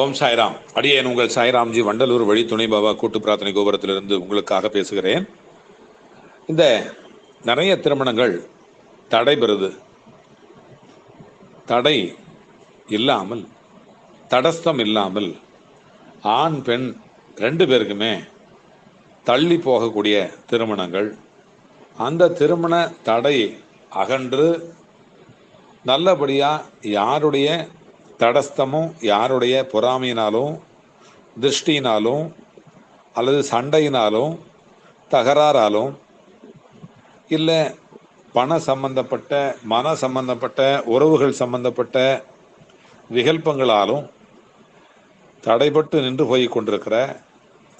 ஓம் சாய்ராம். அடியேன் உங்கள் சாய்ராம்ஜி வண்டலூர் வழி துணை பாபா கூட்டு பிரார்த்தனை கோபுரத்திலிருந்து உங்களுக்காக பேசுகிறேன். இந்த நிறைய திருமணங்கள் தடைபெறுது தடை இல்லாமல் தடஸ்தம் இல்லாமல் ஆண் பெண் ரெண்டு பேருக்குமே தள்ளி போகக்கூடிய திருமணங்கள். அந்த திருமண தடை அகன்று நல்லபடியாக யாருடைய தடஸ்தமும் யாருடைய பொறாமையினாலும் திருஷ்டியினாலும் அல்லது சண்டையினாலும் தகராறாலும் இல்லை பண சம்பந்தப்பட்ட மன சம்பந்தப்பட்ட உறவுகள் சம்பந்தப்பட்ட விகல்பங்களாலும் தடைபட்டு நின்று போய் கொண்டிருக்கிற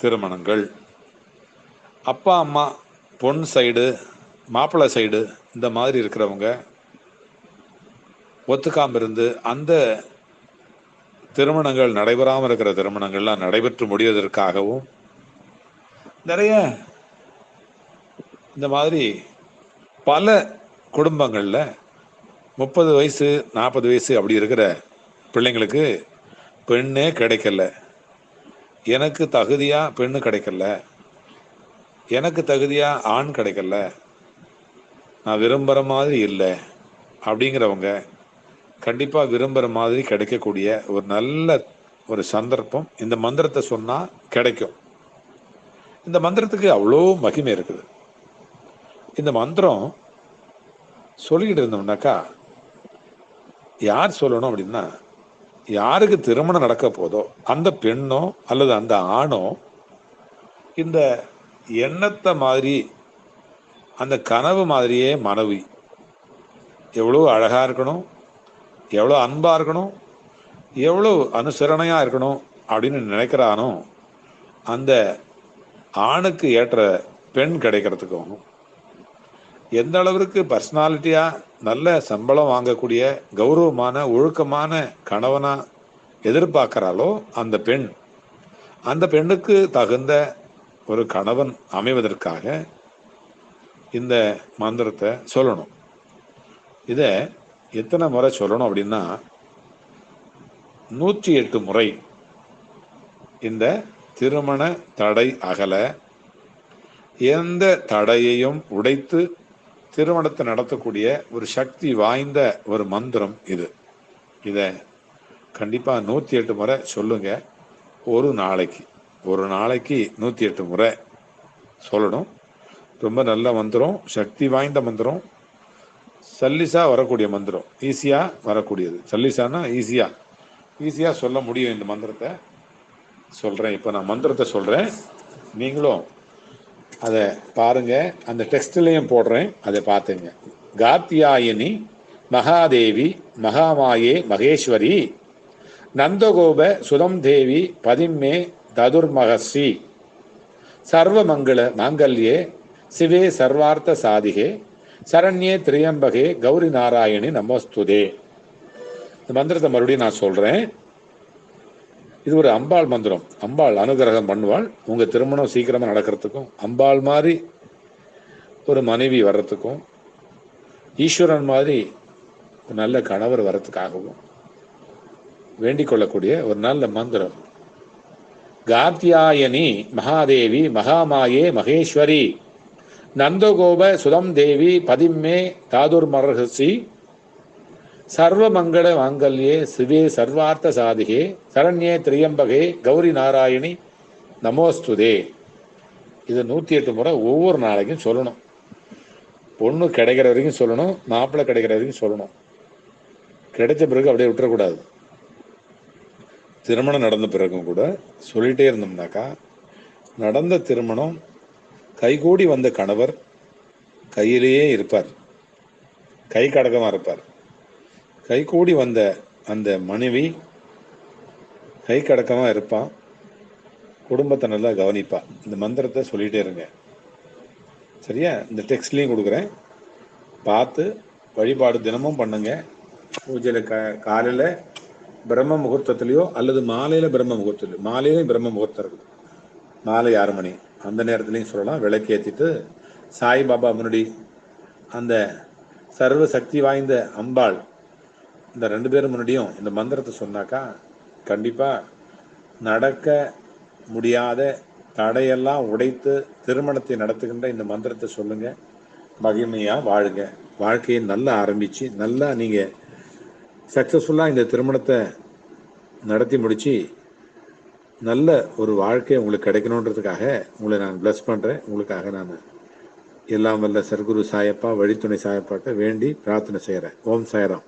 திருமணங்கள். அப்பா அம்மா பொன் சைடு மாப்பிள்ளை சைடு இந்த மாதிரி இருக்கிறவங்க ஒத்துக்காம இருந்து அந்த திருமணங்கள் நடைபெறாமல் இருக்கிற திருமணங்கள்லாம் நடைபெற்று முடிவதற்காகவும் நிறைய இந்த மாதிரி பல குடும்பங்களில் முப்பது வயசு நாற்பது வயசு அப்படி இருக்கிற பிள்ளைங்களுக்கு பெண்ணே கிடைக்கல. எனக்கு தகுதியாக பெண்ணு கிடைக்கல. எனக்கு தகுதியாக ஆண் கிடைக்கல. நான் விரும்புகிற மாதிரி இல்லை. அப்படிங்கிறவங்க கண்டிப்பாக விரும்புகிற மாதிரி கிடைக்கக்கூடிய ஒரு நல்ல ஒரு சந்தர்ப்பம். இந்த மந்திரத்தை சொன்னால் கிடைக்கும். இந்த மந்திரத்துக்கு அவ்வளோ மகிமை இருக்குது. இந்த மந்திரம் சொல்லிக்கிட்டு இருந்தோம்னாக்கா யார் சொல்லணும் அப்படின்னா யாருக்கு திருமணம் நடக்க போதோ அந்த பெண்ணோ அல்லது அந்த ஆணோ இந்த எண்ணத்தை மாதிரி அந்த கனவு மாதிரியே மனைவி. எவ்வளோ அழகாக இருக்கணும் எவ்வளோ அன்பாக இருக்கணும் எவ்வளோ அனுசரணையாக இருக்கணும் அப்படின்னு நினைக்கிறானோ அந்த ஆணுக்கு ஏற்ற பெண் கிடைக்கிறதுக்கும் எந்த அளவிற்கு பர்சனாலிட்டியாக நல்ல சம்பளம் வாங்கக்கூடிய கௌரவமான ஒழுக்கமான கணவனாக எதிர்பார்க்கிறாளோ அந்த பெண் அந்த பெண்ணுக்கு தகுந்த ஒரு கணவன் அமைவதற்காக இந்த மந்திரத்தை சொல்லணும். இதை எத்தனை முறை சொல்லணும் அப்படின்னா நூற்றி எட்டு முறை இந்த திருமண தடை அகல எந்த தடையையும் உடைத்து திருமணத்தை நடத்தக்கூடிய ஒரு சக்தி வாய்ந்த ஒரு மந்திரம் இது. இதை கண்டிப்பாக நூற்றி எட்டு முறை சொல்லுங்க. ஒரு நாளைக்கு. ஒரு நாளைக்கு நூற்றி எட்டு முறை சொல்லணும். ரொம்ப நல்ல மந்திரம் சக்தி வாய்ந்த மந்திரம். சல்லிசா வரக்கூடிய மந்திரம். ஈஸியாக வரக்கூடியது. சல்லிசானா ஈஸியாக ஈஸியாக சொல்ல முடியும் இந்த மந்திரத்தை. சொல்கிறேன் இப்போ நான் மந்திரத்தை சொல்கிறேன் நீங்களும் அதை பாருங்க. அந்த டெக்ஸ்ட்லேயும் போடுறேன். அதை பார்த்துங்க. காத்தியாயினி மகாதேவி மகாமாயே மகேஸ்வரி நந்தகோப சுதம் தேவி பதிம்மே ததுர்மகசி சர்வமங்கள மாங்கல்யே சிவே சர்வார்த்த சாதிகே சரண்யே திரியம்பகே கௌரி நாராயணி நமஸ்துதே. இந்த மந்திரத்தை மறுபடியும் நான் சொல்றேன். இது ஒரு அம்பாள் மந்திரம். அம்பாள் அனுகிரகம் பண்ணுவாள். உங்க திருமணம் சீக்கிரமா நடக்கிறதுக்கும் அம்பாள் மாதிரி ஒரு மனைவி வர்றதுக்கும் ஈஸ்வரன் மாதிரி ஒரு நல்ல கணவர் வர்றதுக்காகவும் வேண்டிக் கொள்ளக்கூடிய ஒரு நல்ல மந்திரம். காத்தியாயனி மகாதேவி மகாமாயே மகேஸ்வரி நந்தகோப சுதம் தேவி பதிம்மே தாதுர் மரகசி சர்வமங்கள மாங்கல்யே சிவே சர்வார்த்த சாதிகே சரண்யே திரியம்பகே கௌரி நாராயணி நமோஸ்துதே. இது நூற்றி எட்டு முறை ஒவ்வொரு நாளைக்கும் சொல்லணும். பொண்ணு கிடைக்கிற வரைக்கும் சொல்லணும் மாப்பிள்ளை கிடைக்கிற வரைக்கும் சொல்லணும். கிடைச்ச பிறகு அப்படியே விட்டுறக்கூடாது. திருமணம் நடந்த பிறகும் கூட சொல்லிட்டே இருந்தோம்னாக்கா நடந்த திருமணம் கைகூடி வந்த கணவர் கையிலேயே இருப்பார். கை கடகமாக இருப்பார். கைகூடி வந்த அந்த மனைவி கை கடக்கமாக இருப்பான். குடும்பத்தை நல்லா கவனிப்பா. இந்த மந்திரத்தை சொல்லிகிட்டே இருங்க. சரியா? இந்த டெக்ஸ்ட்லேயும் கொடுக்குறேன். பார்த்து வழிபாடு தினமும் பண்ணுங்க. பூஜையில் க காலையில் பிரம்ம முகூர்த்தத்துலேயோ அல்லது மாலையில் பிரம்ம முகூர்த்தத்துலையோ மாலையிலையும் பிரம்ம முகூர்த்தம் இருக்குது மாலை ஆறு மணி. அந்த நேரத்துலையும் சொல்லலாம். விளக்கேற்றிட்டு சாய்பாபா முன்னாடி அந்த சர்வ சக்தி வாய்ந்த அம்பாள் இந்த ரெண்டு பேரும் முன்னாடியும் இந்த மந்திரத்தை சொன்னாக்கா கண்டிப்பாக நடக்க முடியாத தடையெல்லாம் உடைத்து திருமணத்தை நடத்துகின்ற இந்த மந்திரத்தை சொல்லுங்க. மகிமையாக வாழுங்க. வாழ்க்கையை நல்லா ஆரம்பித்து நல்லா நீங்கள் சக்ஸஸ்ஃபுல்லாக இந்த திருமணத்தை நடத்தி முடித்து நல்ல ஒரு வாழ்க்கை உங்களுக்கு கிடைக்கணுன்றதுக்காக உங்களை நான் பிளஸ் பண்ணுறேன் உங்களுக்காக நான் எல்லாம் வல்ல சர்க்குரு சாயப்பா வழித்துணை சாயப்பாட்ட வேண்டி பிரார்த்தனை செய்கிறேன் ஓம் சாயராம்.